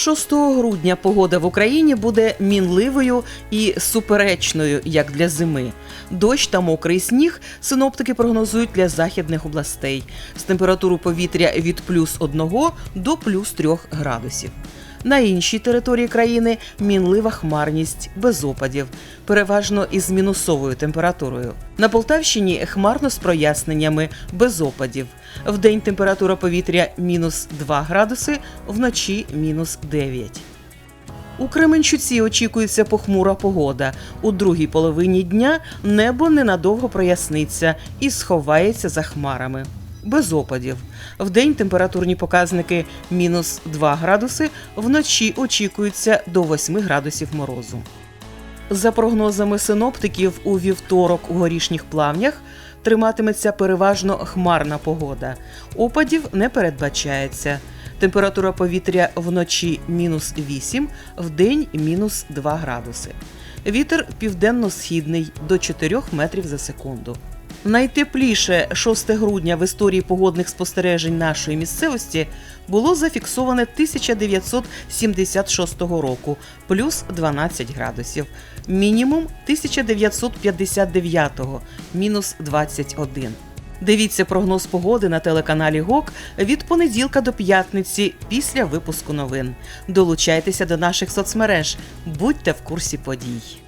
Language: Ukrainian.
6 грудня погода в Україні буде мінливою і суперечною, як для зими. Дощ та мокрий сніг синоптики прогнозують для західних областей з температурою повітря від плюс 1 до плюс 3 градусів. На іншій території країни мінлива хмарність без опадів, переважно із мінусовою температурою. На Полтавщині хмарно з проясненнями без опадів. Вдень температура повітря мінус 2 градуси, вночі мінус 9. У Кременчуці очікується похмура погода. У другій половині дня небо ненадовго проясниться і сховається за хмарами. Без опадів. Вдень температурні показники мінус 2 градуси, вночі очікується до 8 градусів морозу. За прогнозами синоптиків, у вівторок у горішніх плавнях триматиметься переважно хмарна погода. Опадів не передбачається. Температура повітря вночі мінус 8, вдень мінус 2 градуси. Вітер південно-східний до 4 метрів за секунду. Найтепліше 6 грудня в історії погодних спостережень нашої місцевості було зафіксоване 1976 року, плюс 12 градусів. Мінімум 1959, мінус 21. Дивіться прогноз погоди на телеканалі ГОК від понеділка до п'ятниці після випуску новин. Долучайтеся до наших соцмереж, будьте в курсі подій.